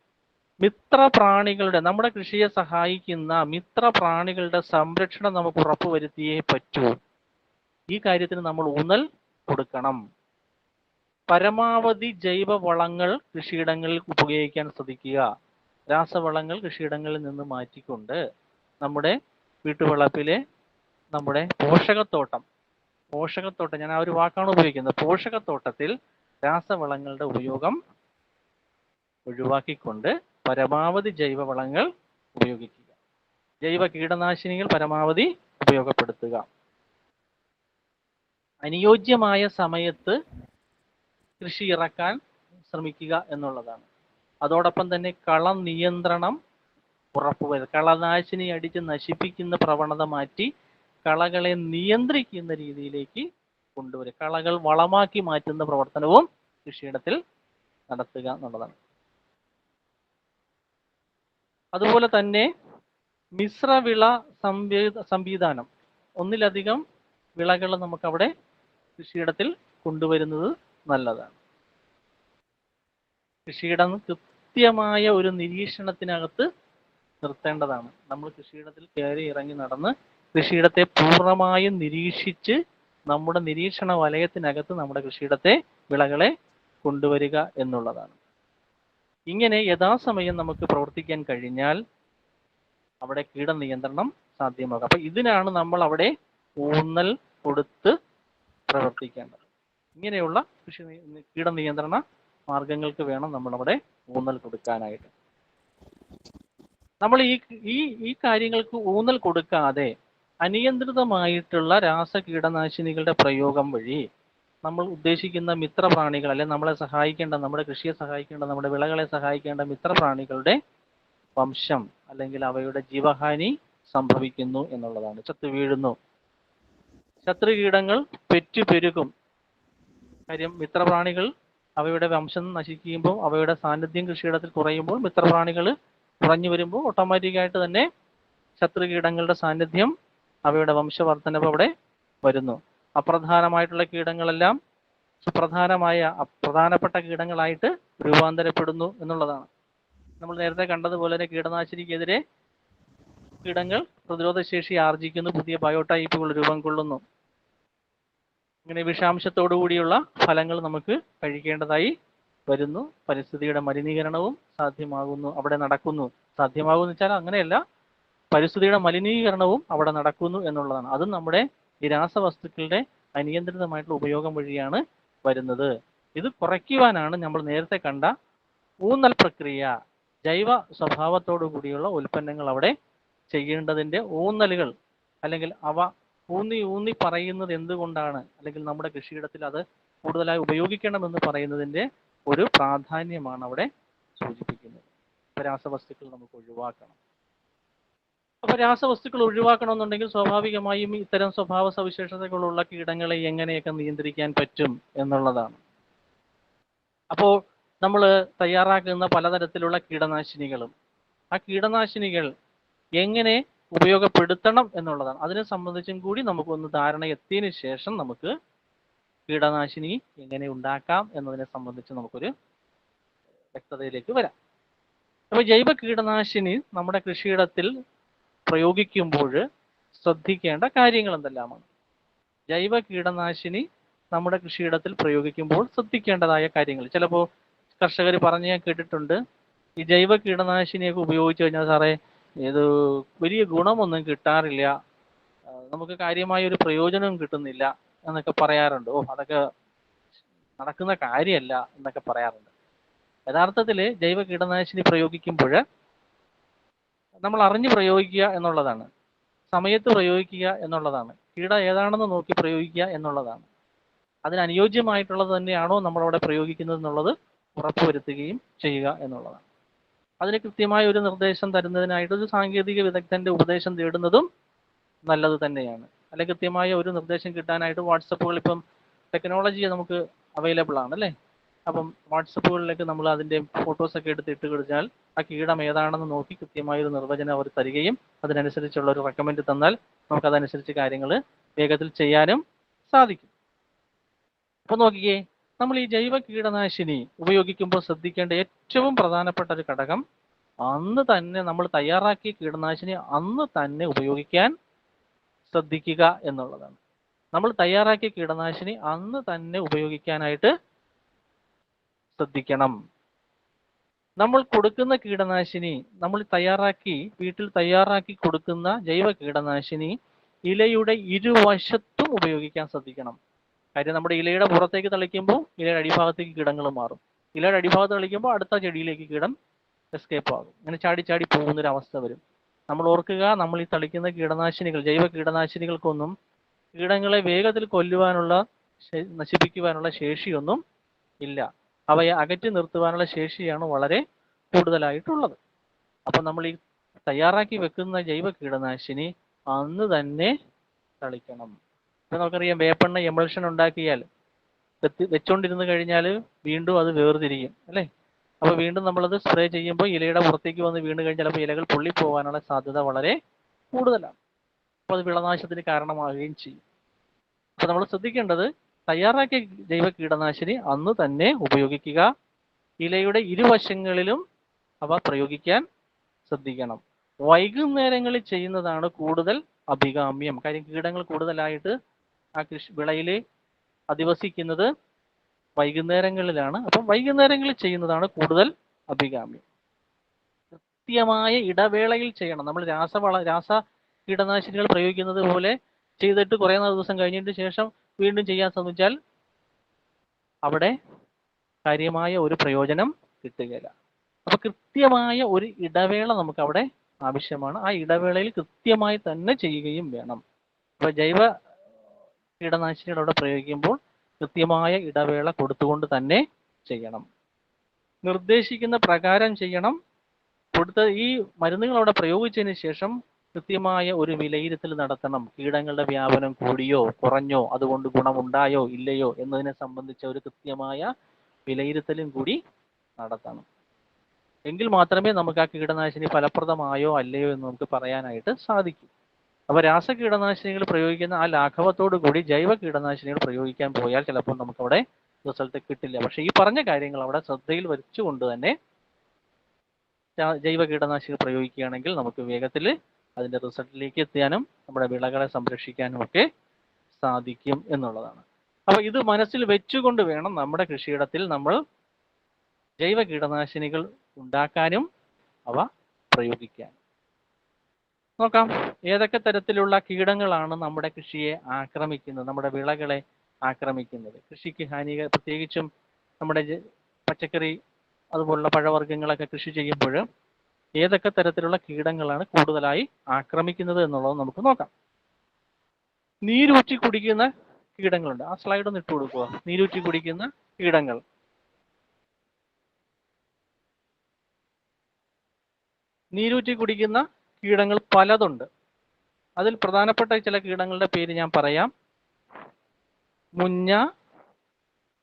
[SPEAKER 1] മിത്രപ്രാണികളുടെ നമ്മുടെ കൃഷിയെ സഹായിക്കുന്ന മിത്രപ്രാണികളുടെ സംരക്ഷണം നമുക്ക് ഉറപ്പുവരുത്തിയേ പറ്റൂ. ഈ കാര്യത്തിന് നമ്മൾ ഊന്നൽ കൊടുക്കണം. പരമാവധി ജൈവ വളങ്ങൾ കൃഷിയിടങ്ങളിൽ ഉപയോഗിക്കാൻ ശ്രദ്ധിക്കുക. രാസവളങ്ങൾ കൃഷിയിടങ്ങളിൽ നിന്ന് മാറ്റിക്കൊണ്ട് നമ്മുടെ വീട്ടുവളപ്പിലെ നമ്മുടെ പോഷകത്തോട്ടം പോഷകത്തോട്ടം ഞാൻ ആ ഒരു വാക്കാണ് ഉപയോഗിക്കുന്നത് പോഷകത്തോട്ടത്തിൽ രാസവളങ്ങളുടെ ഉപയോഗം ഒഴിവാക്കിക്കൊണ്ട് പരമാവധി ജൈവ വളങ്ങൾ ഉപയോഗിക്കുക. ജൈവ കീടനാശിനികൾ പരമാവധി ഉപയോഗപ്പെടുത്തുക. അനുയോജ്യമായ സമയത്ത് കൃഷി ഇറക്കാൻ ശ്രമിക്കുക എന്നുള്ളതാണ്. അതോടൊപ്പം തന്നെ കള നിയന്ത്രണം ഉറപ്പുവരുത്തുക. കളനാശിനി അടിച്ച് നശിപ്പിക്കുന്ന പ്രവണത മാറ്റി കളകളെ നിയന്ത്രിക്കുന്ന രീതിയിലേക്ക് കൊണ്ടുവരിക. കളകൾ വളമാക്കി മാറ്റുന്ന പ്രവർത്തനവും കൃഷിയിടത്തിൽ നടത്തുക എന്നുള്ളതാണ്. അതുപോലെ തന്നെ മിശ്രവിള സംവിധാനം. ഒന്നിലധികം വിളകൾ നമുക്ക് അവിടെ കൃഷിയിടത്തിൽ കൊണ്ടുവരുന്നത് നല്ലതാണ്. കൃഷിയിടം കൃത്യമായ ഒരു നിരീക്ഷണത്തിനകത്ത് നിർത്തേണ്ടതാണ്. നമ്മൾ കൃഷിയിടത്തിൽ കയറി ഇറങ്ങി നടന്ന് കൃഷിയിടത്തെ പൂർണമായും നിരീക്ഷിച്ച് നമ്മുടെ നിരീക്ഷണ വലയത്തിനകത്ത് നമ്മുടെ കൃഷിയിടത്തെ വിളകളെ കൊണ്ടുവരിക എന്നുള്ളതാണ്. ഇങ്ങനെ യഥാസമയം നമുക്ക് പ്രവർത്തിക്കാൻ കഴിഞ്ഞാൽ അവിടെ കീടനിയന്ത്രണം സാധ്യമാകും. അപ്പൊ ഇതിനാണ് നമ്മൾ അവിടെ ഊന്നൽ കൊടുത്ത് പ്രവർത്തിക്കേണ്ടത്. ഇങ്ങനെയുള്ള കൃഷി കീട നിയന്ത്രണ മാർഗങ്ങൾക്ക് വേണം നമ്മൾ അവിടെ ഊന്നൽ കൊടുക്കാനായിട്ട്. നമ്മൾ ഈ ഈ ഈ കാര്യങ്ങൾക്ക് ഊന്നൽ കൊടുക്കാതെ അനിയന്ത്രിതമായിട്ടുള്ള രാസ കീടനാശിനികളുടെ പ്രയോഗം വഴി നമ്മൾ ഉദ്ദേശിക്കുന്ന മിത്രപ്രാണികൾ അല്ലെ നമ്മളെ സഹായിക്കേണ്ട നമ്മുടെ കൃഷിയെ സഹായിക്കേണ്ട നമ്മുടെ വിളകളെ സഹായിക്കേണ്ട മിത്രപ്രാണികളുടെ വംശം അല്ലെങ്കിൽ അവയുടെ ജീവഹാനി സംഭവിക്കുന്നു എന്നുള്ളതാണ്. ചത്തു വീഴുന്നു. ശത്രുകീടങ്ങൾ പെറ്റുപെരുകും. കാര്യം മിത്രപ്രാണികൾ അവയുടെ വംശം നശിക്കുമ്പോൾ അവയുടെ സാന്നിധ്യം കൃഷിയിടത്തിൽ കുറയുമ്പോൾ മിത്രപ്രാണികൾ കുറഞ്ഞു വരുമ്പോൾ ഓട്ടോമാറ്റിക്കായിട്ട് തന്നെ ശത്രുകീടങ്ങളുടെ സാന്നിധ്യം അവയുടെ വംശവർദ്ധനവ് അവിടെ വരുന്നു. അപ്രധാനമായിട്ടുള്ള കീടങ്ങളെല്ലാം സുപ്രധാനമായ പ്രധാനപ്പെട്ട കീടങ്ങളായിട്ട് രൂപാന്തരപ്പെടുന്നു എന്നുള്ളതാണ്. നമ്മൾ നേരത്തെ കണ്ടതുപോലെ തന്നെ കീടനാശിനിക്കെതിരെ കീടങ്ങൾ പ്രതിരോധശേഷി ആർജിക്കുന്നു പുതിയ ബയോടൈപ്പുകൾ രൂപം കൊള്ളുന്നു. ഇങ്ങനെ വിഷാംശത്തോടു കൂടിയുള്ള ഫലങ്ങൾ നമുക്ക് കഴിക്കേണ്ടതായി വരുന്നു. പരിസ്ഥിതിയുടെ മലിനീകരണവും സാധ്യമാകുന്നു അവിടെ നടക്കുന്നു. സാധ്യമാകുന്നു വെച്ചാൽ അങ്ങനെയല്ല. പരിസ്ഥിതിയുടെ മലിനീകരണവും അവിടെ നടക്കുന്നു എന്നുള്ളതാണ്. അതും നമ്മുടെ ഈ രാസവസ്തുക്കളുടെ അനിയന്ത്രിതമായിട്ടുള്ള ഉപയോഗം വഴിയാണ് വരുന്നത്. ഇത് കുറയ്ക്കുവാനാണ് നമ്മൾ നേരത്തെ കണ്ട ഊന്നൽ പ്രക്രിയ. ജൈവ സ്വഭാവത്തോടു കൂടിയുള്ള ഉൽപ്പന്നങ്ങൾ അവിടെ ചെയ്യേണ്ടതിന്റെ ഊന്നലുകൾ അല്ലെങ്കിൽ അവ ഊന്നി ഊന്നി പറയുന്നത് എന്തുകൊണ്ടാണ്? അല്ലെങ്കിൽ നമ്മുടെ കൃഷിയിടത്തിൽ അത് കൂടുതലായി ഉപയോഗിക്കണം എന്ന് പറയുന്നതിന്റെ ഒരു പ്രാധാന്യമാണ് അവിടെ സൂചിപ്പിക്കുന്നത്. അപ്പൊ രാസവസ്തുക്കൾ നമുക്ക് ഒഴിവാക്കണം. അപ്പൊ രാസവസ്തുക്കൾ ഒഴിവാക്കണമെന്നുണ്ടെങ്കിൽ സ്വാഭാവികമായും ഇത്തരം സ്വഭാവ സവിശേഷതകളുള്ള കീടങ്ങളെ എങ്ങനെയൊക്കെ നിയന്ത്രിക്കാൻ പറ്റും എന്നുള്ളതാണ്. അപ്പോൾ നമ്മൾ തയ്യാറാക്കുന്ന പലതരത്തിലുള്ള കീടനാശിനികളും. ആ കീടനാശിനികൾ എങ്ങനെ ഉപയോഗപ്പെടുത്തണം എന്നുള്ളതാണ്. അതിനെ സംബന്ധിച്ചും കൂടി നമുക്കൊന്ന് ധാരണ എത്തിയതിനു ശേഷം നമുക്ക് കീടനാശിനി എങ്ങനെ ഉണ്ടാക്കാം എന്നതിനെ സംബന്ധിച്ച് നമുക്കൊരു വ്യക്തതയിലേക്ക് വരാം. അപ്പോൾ ജൈവ കീടനാശിനി നമ്മുടെ കൃഷിയിടത്തിൽ പ്രയോഗിക്കുമ്പോൾ ശ്രദ്ധിക്കേണ്ട കാര്യങ്ങൾ എന്തെല്ലാമാണ്? ജൈവ കീടനാശിനി നമ്മുടെ കൃഷിയിടത്തിൽ പ്രയോഗിക്കുമ്പോൾ ശ്രദ്ധിക്കേണ്ടതായ കാര്യങ്ങൾ. ചിലപ്പോൾ കർഷകർ പറഞ്ഞ് ഞാൻ കേട്ടിട്ടുണ്ട് ഈ ജൈവ കീടനാശിനിയൊക്കെ ഉപയോഗിച്ചു കഴിഞ്ഞാൽ സാറേ ഇത് വലിയ ഗുണമൊന്നും കിട്ടാറില്ല. നമുക്ക് കാര്യമായ ഒരു പ്രയോജനവും കിട്ടുന്നില്ല എന്നൊക്കെ പറയാറുണ്ട്. ഓ അതൊക്കെ നടക്കുന്ന കാര്യമല്ല എന്നൊക്കെ പറയാറുണ്ട്. യഥാർത്ഥത്തിൽ ജൈവ കീടനാശിനി പ്രയോഗിക്കുമ്പോൾ നമ്മൾ അറിഞ്ഞു പ്രയോഗിക്കുക എന്നുള്ളതാണ്. സമയത്ത് പ്രയോഗിക്കുക എന്നുള്ളതാണ്. കീട ഏതാണെന്ന് നോക്കി പ്രയോഗിക്കുക എന്നുള്ളതാണ്. അതിന് അനുയോജ്യമായിട്ടുള്ളത് തന്നെയാണോ നമ്മളവിടെ പ്രയോഗിക്കുന്നത് എന്നുള്ളത് ഉറപ്പുവരുത്തുകയും ചെയ്യുക എന്നുള്ളതാണ്. അതിന് കൃത്യമായ ഒരു നിർദ്ദേശം തരുന്നതിനായിട്ട് ഒരു സാങ്കേതിക വിദഗ്ധന്റെ ഉപദേശം തേടുന്നതും നല്ലത് തന്നെയാണ്. അല്ലെ കൃത്യമായ ഒരു നിർദ്ദേശം കിട്ടാനായിട്ട് വാട്സപ്പുകൾ ഇപ്പം ടെക്നോളജി നമുക്ക് അവൈലബിൾ ആണ് അല്ലേ? അപ്പം വാട്സപ്പുകളിലേക്ക് നമ്മൾ അതിന്റെ ഫോട്ടോസൊക്കെ എടുത്ത് ഇട്ട് കഴിഞ്ഞാൽ ആ കീടം ഏതാണെന്ന് നോക്കി കൃത്യമായ ഒരു നിർവചനം അവർ തരികയും അതിനനുസരിച്ചുള്ള ഒരു റെക്കമെൻഡ് തന്നാൽ നമുക്ക് അതനുസരിച്ച് കാര്യങ്ങൾ വേഗത്തിൽ ചെയ്യാനും സാധിക്കും. അപ്പൊ നോക്കിക്കേ നമ്മൾ ഈ ജൈവ കീടനാശിനി ഉപയോഗിക്കുമ്പോൾ ശ്രദ്ധിക്കേണ്ട ഏറ്റവും പ്രധാനപ്പെട്ട ഒരു ഘടകം അന്ന് തന്നെ നമ്മൾ തയ്യാറാക്കിയ കീടനാശിനി അന്ന് തന്നെ ഉപയോഗിക്കാൻ ശ്രദ്ധിക്കുക എന്നുള്ളതാണ്. നമ്മൾ തയ്യാറാക്കിയ കീടനാശിനി അന്ന് തന്നെ ഉപയോഗിക്കാനായിട്ട് ശ്രദ്ധിക്കണം. നമ്മൾ കൊടുക്കുന്ന കീടനാശിനി നമ്മൾ തയ്യാറാക്കി വീട്ടിൽ തയ്യാറാക്കി കൊടുക്കുന്ന ജൈവ കീടനാശിനി ഇലയുടെ ഇരുവശത്തും ഉപയോഗിക്കാൻ ശ്രദ്ധിക്കണം. കാര്യം നമ്മുടെ ഇലയുടെ പുറത്തേക്ക് തളിക്കുമ്പോൾ ഇലയുടെ അടിഭാഗത്തേക്ക് കീടങ്ങൾ മാറും. ഇലയുടെ അടിഭാഗത്ത് തളിക്കുമ്പോൾ അടുത്ത ചെടിയിലേക്ക് കീടം എസ്കേപ്പ് ആകും. ഇങ്ങനെ ചാടി ചാടി പോകുന്നൊരു അവസ്ഥ വരും. നമ്മൾ ഓർക്കുക നമ്മൾ ഈ തളിക്കുന്ന കീടനാശിനികൾ ജൈവ കീടനാശിനികൾക്കൊന്നും കീടങ്ങളെ വേഗത്തിൽ കൊല്ലുവാനുള്ള നശിപ്പിക്കുവാനുള്ള ശേഷിയൊന്നും ഇല്ല. അവയെ അകറ്റി നിർത്തുവാനുള്ള ശേഷിയാണ് വളരെ കൂടുതലായിട്ടുള്ളത്. അപ്പൊ നമ്മൾ ഈ തയ്യാറാക്കി വെക്കുന്ന ജൈവ കീടനാശിനി അന്ന് തന്നെ തളിക്കണം. നമുക്കറിയാം വേപ്പെണ്ണ എമൾഷൻ ഉണ്ടാക്കിയാൽ വെച്ച് വെച്ചോണ്ടിരുന്ന് കഴിഞ്ഞാൽ വീണ്ടും അത് വേർതിരിക്കും അല്ലേ? അപ്പോൾ വീണ്ടും നമ്മളത് സ്പ്രേ ചെയ്യുമ്പോൾ ഇലയുടെ പുറത്തേക്ക് വന്ന് വീണ് കഴിഞ്ഞാൽ അപ്പോൾ ഇലകൾ പൊള്ളിപ്പോകാനുള്ള സാധ്യത വളരെ കൂടുതലാണ്. അപ്പോൾ അത് വിളനാശത്തിന് കാരണമാവുകയും ചെയ്യും. അപ്പോൾ നമ്മൾ ശ്രദ്ധിക്കേണ്ടത് തയ്യാറാക്കിയ ജൈവ കീടനാശിനി അന്ന് തന്നെ ഉപയോഗിക്കുക. ഇലയുടെ ഇരുവശങ്ങളിലും അവ പ്രയോഗിക്കാൻ ശ്രദ്ധിക്കണം. വൈകുന്നേരങ്ങളിൽ ചെയ്യുന്നതാണ് കൂടുതൽ അഭികാമ്യം. കാര്യം കീടങ്ങൾ കൂടുതലായിട്ട് ആ കൃഷി വിളയിൽ അധിവസിക്കുന്നത് വൈകുന്നേരങ്ങളിലാണ്. അപ്പം വൈകുന്നേരങ്ങളിൽ ചെയ്യുന്നതാണ് കൂടുതൽ അഭികാമ്യം. കൃത്യമായ ഇടവേളയിൽ ചെയ്യണം. നമ്മൾ രാസവള രാസ കീടനാശിനികൾ പ്രയോഗിക്കുന്നത് പോലെ ചെയ്തിട്ട് കുറേ ദിവസം കഴിഞ്ഞിട്ട് ശേഷം വീണ്ടും ചെയ്യാൻ ശ്രമിച്ചാൽ അവിടെ കാര്യമായ ഒരു പ്രയോജനം കിട്ടുകയില്ല. അപ്പൊ കൃത്യമായ ഒരു ഇടവേള നമുക്ക് അവിടെ ആവശ്യമാണ്. ആ ഇടവേളയിൽ കൃത്യമായി തന്നെ ചെയ്യുകയും വേണം. അപ്പൊ ജൈവ കീടനാശിനികൾ അവിടെ പ്രയോഗിക്കുമ്പോൾ കൃത്യമായ ഇടവേള കൊടുത്തുകൊണ്ട് തന്നെ ചെയ്യണം. നിർദ്ദേശിക്കുന്ന പ്രകാരം ചെയ്യണം. കൊടുത്ത ഈ മരുന്നുകൾ അവിടെ പ്രയോഗിച്ചതിന് ശേഷം കൃത്യമായ ഒരു വിലയിരുത്തൽ നടത്തണം. കീടങ്ങളുടെ വ്യാപനം കൂടിയോ കുറഞ്ഞോ അതുകൊണ്ട് ഗുണമുണ്ടായോ ഇല്ലയോ എന്നതിനെ സംബന്ധിച്ച ഒരു കൃത്യമായ വിലയിരുത്തലും കൂടി നടത്തണം. എങ്കിൽ മാത്രമേ നമുക്ക് ആ കീടനാശിനി ഫലപ്രദമായോ അല്ലയോ എന്ന് നമുക്ക് പറയാനായിട്ട് സാധിക്കൂ. അപ്പൊ രാസ കീടനാശിനികൾ പ്രയോഗിക്കുന്ന ആ ലാഘവത്തോടു കൂടി ജൈവ കീടനാശിനികൾ പ്രയോഗിക്കാൻ പോയാൽ ചിലപ്പോൾ നമുക്ക് അവിടെ റിസൾട്ട് കിട്ടില്ല. പക്ഷെ ഈ പറഞ്ഞ കാര്യങ്ങൾ അവിടെ ശ്രദ്ധയിൽ വെച്ചുകൊണ്ട് തന്നെ ജൈവ കീടനാശിനികൾ പ്രയോഗിക്കുകയാണെങ്കിൽ നമുക്ക് വേഗത്തിൽ അതിന്റെ റിസൾട്ടിലേക്ക് എത്താനും നമ്മുടെ വിളകളെ സംരക്ഷിക്കാനും ഒക്കെ സാധിക്കും എന്നുള്ളതാണ്. അപ്പൊ ഇത് മനസ്സിൽ വെച്ചുകൊണ്ട് വേണം നമ്മുടെ കൃഷിയിടത്തിൽ നമ്മൾ ജൈവ കീടനാശിനികൾ ഉണ്ടാക്കാനും അവ പ്രയോഗിക്കാനും നോക്കാം. ഏതൊക്കെ തരത്തിലുള്ള കീടങ്ങളാണ് നമ്മുടെ കൃഷിയെ ആക്രമിക്കുന്നത്? നമ്മുടെ വിളകളെ ആക്രമിക്കുന്നത്. കൃഷിക്ക് ഹാനിക പ്രത്യേകിച്ചും നമ്മുടെ പച്ചക്കറി അതുപോലുള്ള പഴവർഗങ്ങളൊക്കെ കൃഷി ചെയ്യുമ്പോൾ ഏതൊക്കെ തരത്തിലുള്ള കീടങ്ങളാണ് കൂടുതലായി ആക്രമിക്കുന്നത് എന്നുള്ളത് നമുക്ക് നോക്കാം. നീരൂറ്റി കുടിക്കുന്ന കീടങ്ങളുണ്ട്. ആ സ്ലൈഡ് ഒന്ന് ഇട്ട് കൊടുക്കുക നീരൂറ്റി കുടിക്കുന്ന കീടങ്ങൾ. നീരൂറ്റി കുടിക്കുന്ന കീടങ്ങൾ പലതുണ്ട്. അതിൽ പ്രധാനപ്പെട്ട ചില കീടങ്ങളുടെ പേര് ഞാൻ പറയാം. മുഞ്ഞ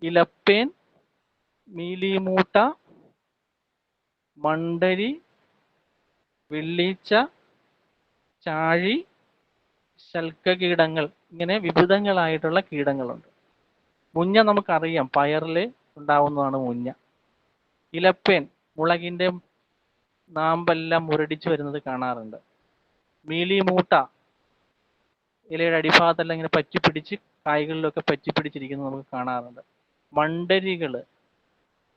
[SPEAKER 1] ഇലപ്പേൻ മീലിമൂട്ട മണ്ടരി വെള്ളീച്ച ചാഴി ശൽക്ക കീടങ്ങൾ ഇങ്ങനെ വിവിധങ്ങളായിട്ടുള്ള കീടങ്ങളുണ്ട്. മുഞ്ഞ നമുക്കറിയാം പയറിൽ ഉണ്ടാവുന്നതാണ് മുഞ്ഞ. ഇലപ്പേൻ മുളകിന്റെ നാമ്പെല്ലാം മുരടിച്ചു വരുന്നത് കാണാറുണ്ട്. മീലി മൂട്ട ഇലയുടെ അടിഭാഗത്തെല്ലാം ഇങ്ങനെ പറ്റിപ്പിടിച്ച് കായ്കളിലൊക്കെ പറ്റിപ്പിടിച്ചിരിക്കുന്നത് നമുക്ക് കാണാറുണ്ട്. മണ്ടരികൾ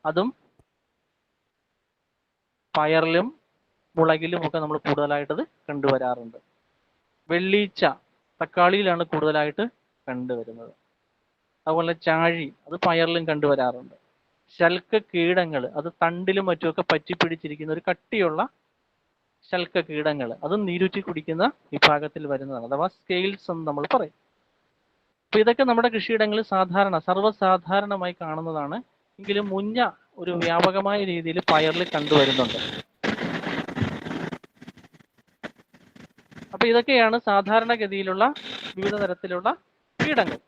[SPEAKER 1] അതും പയറിലും മുളകിലും ഒക്കെ നമ്മൾ കൂടുതലായിട്ടത് കണ്ടുവരാറുണ്ട്. വെള്ളീച്ച തക്കാളിയിലാണ് കൂടുതലായിട്ട് കണ്ടുവരുന്നത്. അതുപോലെ ചാഴി അത് പയറിലും കണ്ടുവരാറുണ്ട്. ശൽക്ക കീടങ്ങൾ അത് തണ്ടിലും മറ്റുമൊക്കെ പറ്റിപ്പിടിച്ചിരിക്കുന്ന ഒരു കട്ടിയുള്ള ശൽക്ക കീടങ്ങൾ അത് നീരുറ്റി കുടിക്കുന്ന വിഭാഗത്തിൽ വരുന്നതാണ് അഥവാ സ്കെയിൽസ് എന്ന് നമ്മൾ പറയും. അപ്പൊ ഇതൊക്കെ നമ്മുടെ കൃഷിയിടങ്ങളിൽ സാധാരണ സർവസാധാരണമായി കാണുന്നതാണ്. എങ്കിലും മുഞ്ഞ ഒരു വ്യാപകമായ രീതിയിൽ പയറിൽ കണ്ടുവരുന്നുണ്ട്. അപ്പൊ ഇതൊക്കെയാണ് സാധാരണഗതിയിലുള്ള വിവിധ തരത്തിലുള്ള കീടങ്ങൾ.